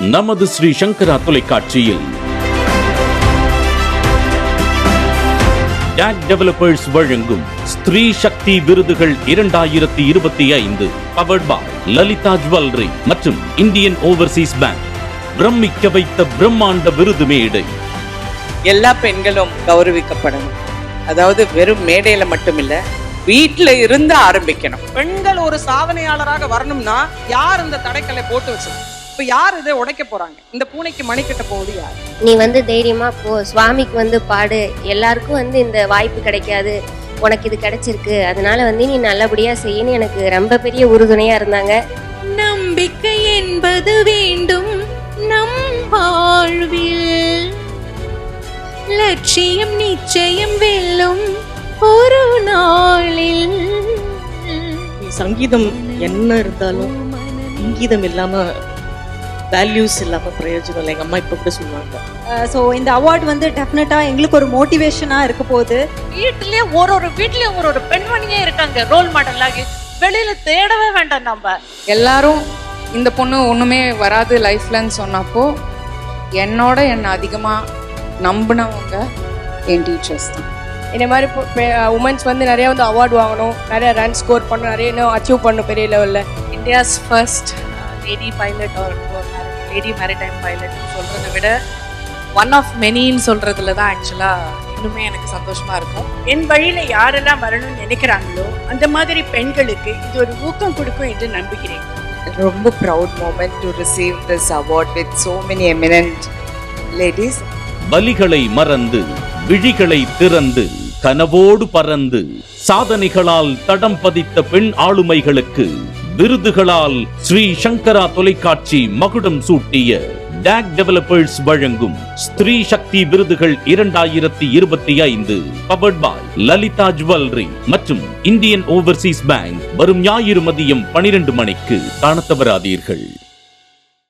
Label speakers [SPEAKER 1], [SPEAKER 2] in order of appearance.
[SPEAKER 1] நமது ஸ்ரீ சங்கரா தொலைக்காட்சியில். Take developers வழங்கும் ஸ்திரீ சக்தி விருதுகள் இரண்டாயிரத்தி இருபத்தி ஐந்து பவர்ட் பாய் லலிதா ஜுவல்லரி மற்றும் இந்தியன் ஓவர்சீஸ் பேங்க் பிரமிக்க வைத்த பிரம்மாண்ட விருது மேடை.
[SPEAKER 2] எல்லா பெண்களும் கௌரவிக்கப்படணும். அதாவது வெறும் மேடையில மட்டுமில்ல வீட்டுல இருந்து ஆரம்பிக்கணும்.
[SPEAKER 3] பெண்கள் ஒரு சாதனையாளராக வரணும்னா யார் இந்த தடைக்கலை போட்டு வச்சிருக்கோம் இப்ப யார் இதை உடைக்க போறாங்க? இந்த பூனைக்கு மணி கட்ட போகுது யார்?
[SPEAKER 4] நீ வந்து தைரியமா போ. சுவாமிக்கு வந்து பாடு. எல்லாருக்கும் வந்து இந்த வாய்ப்பு கிடைக்காது. உனக்கு இது கிடைச்சிருக்கு. அதனால வந்து நீ நல்லபடியா செய்யன்னு எனக்கு ரொம்ப பெரிய உறுதுணையா இருந்தாங்க.
[SPEAKER 5] நம்பிக்கை என்பது வேண்டும் நம் வாழ்வில். லட்சியம் நிச்சயம் வெல்லும் ஒரு நாளில்.
[SPEAKER 6] சங்கீதம் என்ன இருந்தாலும் சங்கீதம் இல்லாம வேல்யூஸ் இல்லாம பிரயோஜனம் இல்லை. எங்க அம்மா இப்ப கூட சொல்லுவாங்க.
[SPEAKER 7] ஸோ இந்த அவார்ட் வந்து டெஃபினட்டாக எங்களுக்கு ஒரு மோட்டிவேஷனாக இருக்க போகுது.
[SPEAKER 8] வீட்டிலே ஒரு ஒரு வீட்லயும் ஒரு ஒரு பெண்மணியே இருக்காங்க. ரோல் மாடலாகி வெளியில தேடவே வேண்டாம் நம்ம.
[SPEAKER 9] எல்லாரும் இந்த பொண்ணு ஒன்றுமே வராது லைஃப்லன்னு சொன்னப்போ என்னோட என்னை அதிகமாக நம்பினவங்க என் டீச்சர்ஸ் தான்.
[SPEAKER 10] இந்த மாதிரி உமன்ஸ் வந்து நிறைய வந்து அவார்ட் வாங்கணும். நிறைய ரன் ஸ்கோர் பண்ணணும் நிறைய இன்னும் அச்சீவ் பண்ணணும் பெரிய லெவலில்
[SPEAKER 8] இந்தியாஸ் ஃபர்ஸ்ட் லேடி பைலட் ஒரு லேடி மேரிடைம் பைலட் சொல்றதை விட ஒன் ஆஃப் மெனின்னு சொல்றதுல தான் ஆக்சுவலா இன்னுமே எனக்கு சந்தோஷமா இருக்கும். என் வழியில யாரெல்லாம் வரணும்னு நினைக்கிறாங்களோ அந்த மாதிரி பெண்களுக்கு இது ஒரு ஊக்கம் கொடுக்கும் என்று நம்புகிறேன்.
[SPEAKER 2] ரொம்ப proud moment to receive this award with so many eminent ladies
[SPEAKER 1] வலிகளை மறந்து விழிகளை திறந்து கனவோடு பறந்து சாதனைகளால் தடம் பதித்த பெண் ஆளுமைகளுக்கு விருதுகளால் ஸ்ரீ சங்கரா தொலைக்காட்சி மகுடம் சூட்டிய டேக் டெவலப்பர்ஸ் வழங்கும் ஸ்திரீ சக்தி விருதுகள் இரண்டாயிரத்தி இருபத்தி ஐந்து பவர்ட் பாய் லலிதா ஜுவல்லரி மற்றும் இந்தியன் ஓவர்சீஸ் பேங்க். வரும் ஞாயிறு மதியம் பனிரெண்டு மணிக்கு காண தவறாதீர்கள்.